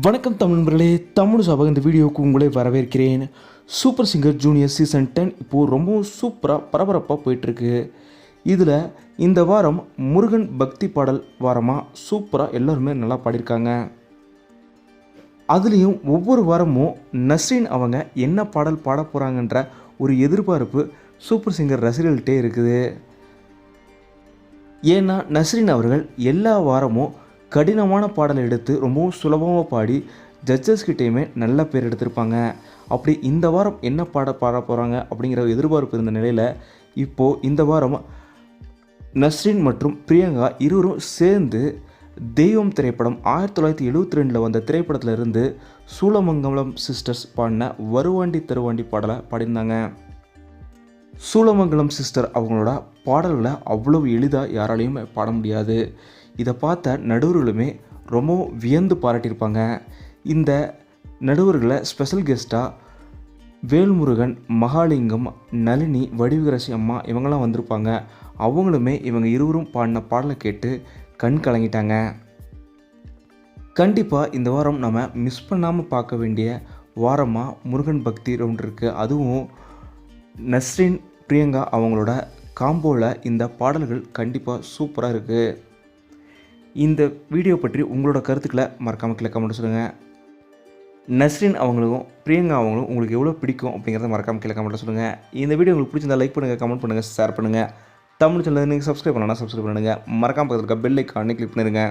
வணக்கம் தமிழ் நண்பர்களே தமிழ் சபை இந்த வீடியோவுக்கு உங்களை வரவேற்கிறேன். Super singer junior season ten இப்போது ரொம்பவும் சூப்பராக பரபரப்பாக போயிட்டுருக்கு. இதில் இந்த வாரம் முருகன் பக்தி பாடல் வாரமாக சூப்பராக எல்லாருமே நல்லா பாடியிருக்காங்க. அதுலேயும் ஒவ்வொரு வாரமும் நஸ்ரீன் அவங்க என்ன பாடல் பாட போகிறாங்கன்ற ஒரு எதிர்பார்ப்பு சூப்பர் சிங்கர் ரசிகர்கள்ட்டே இருக்குது. ஏன்னா நஸ்ரீன் அவர்கள் எல்லா வாரமும் கடினமான பாடலை எடுத்து ரொம்பவும் சுலபமாக பாடி ஜட்ஜஸ் கிட்டேயுமே நல்ல பேர் எடுத்திருப்பாங்க. அப்படி இந்த வாரம் என்ன பாட பாட போகிறாங்க அப்படிங்கிற எதிர்பார்ப்பு இருந்த நிலையில் இப்போது இந்த வாரம் நஸ்ரின் மற்றும் பிரியங்கா இருவரும் சேர்ந்து தெய்வம் திரைப்படம் ஆயிரத்தி தொள்ளாயிரத்தி எழுபத்தி ரெண்டில் வந்த திரைப்படத்தில் இருந்து சூலமங்கலம் சிஸ்டர்ஸ் பாடின வருவாண்டி தருவாண்டி பாடலை பாடியிருந்தாங்க. சூலமங்கலம் சிஸ்டர் அவங்களோட பாடல்களை அவ்வளவு எளிதாக யாராலையும் பாட முடியாது. இதை பார்த்த நடுவர்களுமே ரொம்பவும் வியந்து பாராட்டியிருப்பாங்க. இந்த நடுவர்களை ஸ்பெஷல் கெஸ்ட்டாக வேல்முருகன் மகாலிங்கம் நளினி வடிவகரசி அம்மா இவங்கெல்லாம் வந்திருப்பாங்க. அவங்களுமே இவங்க இருவரும் பாடின பாடலை கேட்டு கண் கலங்கிட்டாங்க. கண்டிப்பாக இந்த வாரம் நம்ம மிஸ் பண்ணாமல் பார்க்க வேண்டிய வாரமாக முருகன் பக்தி ரவுண்ட் இருக்குது அதுவும் நஸ்ரின் பிரியங்கா அவங்களோட காம்போவில் இந்த பாடல்கள் கண்டிப்பாக சூப்பராக இருக்குது இந்த வீடியோ பற்றி உங்களோட கருத்துக்களை மறக்காமல் கீழே கமெண்ட் சொல்லுங்கள் நஸ்ரின் அவங்களுக்கும் பிரியங்கா அவங்களும் உங்களுக்கு எவ்வளோ பிடிக்கும் அப்படிங்கிறத மறக்காமல் கீழே கமெண்ட்டில் சொல்லுங்கள் இந்த வீடியோ உங்களுக்கு பிடிச்சிருந்தா லைக் பண்ணுங்கள் கமெண்ட் பண்ணுங்கள் ஷேர் பண்ணுங்கள் தமிழ் சேனல் நீங்கள் சப்ஸ்கிரைப் பண்ணலாம் சப்ஸ்கிரைப் பண்ணுங்கள் மறக்காமல் பக்கத்தில் இருக்க பெல் ஐக்கானே கிளிக் பண்ணிடுங்க.